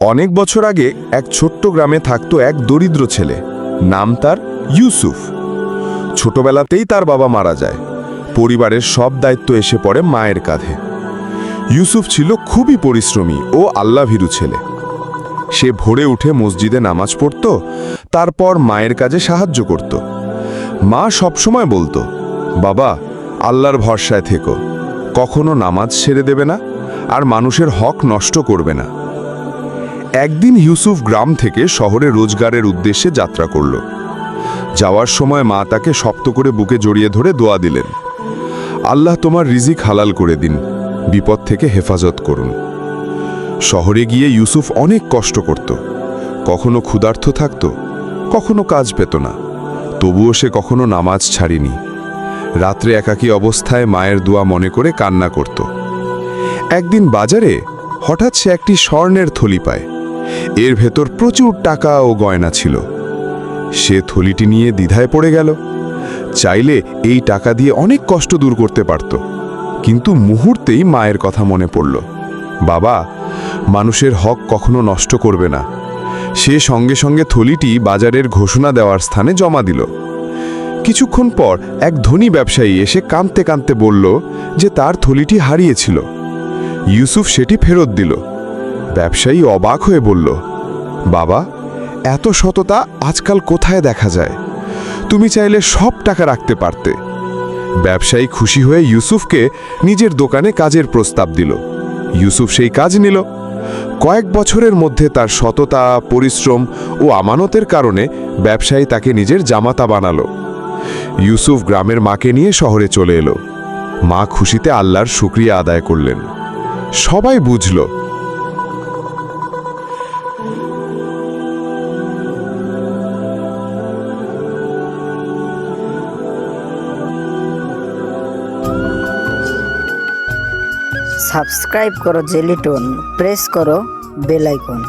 অনেক বছর আগে এক ছোট্ট গ্রামে থাকতো এক দরিদ্র ছেলে। নাম তার ইউসুফ। ছোটবেলাতেই তার বাবা মারা যায়। পরিবারের সব দায়িত্ব এসে পড়ে মায়ের কাঁধে। ইউসুফ ছিল খুবই পরিশ্রমী ও আল্লাভীরু ছেলে। সে ভোরে উঠে মসজিদে নামাজ পড়ত, তারপর মায়ের কাজে সাহায্য করত। মা সবসময় বলতো, বাবা, আল্লাহর ভরসায় থেকো। কখনো নামাজ ছেড়ে দেবে না, আর মানুষের হক নষ্ট করবে না। একদিন ইউসুফ গ্রাম থেকে শহরে রোজগারের উদ্দেশ্যে যাত্রা করল। যাওয়ার সময় মা তাকে শক্ত করে বুকে জড়িয়ে ধরে দোয়া দিলেন, আল্লাহ তোমার রিজিক হালাল করে দিন, বিপদ থেকে হেফাজত করুন। শহরে গিয়ে ইউসুফ অনেক কষ্ট করত, কখনো ক্ষুধার্ত থাকত, কখনো কাজ পেত না, তবুও সে কখনো নামাজ ছাড়িনি। রাত্রে একাকী অবস্থায় মায়ের দোয়া মনে করে কান্না করত। একদিন বাজারে হঠাৎ সে একটি স্বর্ণের থলি পায় এর ভেতর প্রচুর টাকা ও গয়না ছিল। সে থলিটি নিয়ে দ্বিধায় পড়ে গেল। চাইলে এই টাকা দিয়ে অনেক কষ্ট দূর করতে পারত। কিন্তু মুহূর্তেই মায়ের কথা মনে পড়ল। বাবা, মানুষের হক কখনো নষ্ট করবে না। সে সঙ্গে সঙ্গে থলিটি বাজারের ঘোষণা দেওয়ার স্থানে জমা দিল। কিছুক্ষণ পর এক ধনী ব্যবসায়ী এসে কাঁদতে কাঁদতে বলল যে তার থলিটি হারিয়েছিল। ইউসুফ সেটি ফেরত দিল। ব্যবসায়ী অবাক হয়ে বলল বাবা, এত সততা আজকাল কোথায় দেখা যায়? তুমি চাইলে সব টাকা রাখতে পারতে। ব্যবসায়ী খুশি হয়ে ইউসুফকে নিজের দোকানে কাজের প্রস্তাব দিল। ইউসুফ সেই কাজ নিল। কয়েক বছরের মধ্যে তার সততা, পরিশ্রম ও আমানতের কারণে ব্যবসায়ী তাকে নিজের জামাতা বানালো। ইউসুফ গ্রামের মাকে নিয়ে শহরে চলে এলো। মা খুশিতে আল্লাহর শুক্রিয়া আদায় করলেন। সবাই বুঝল সাবস্ক্রাইব করো জেলিটন প্রেস করো বেল আইকন।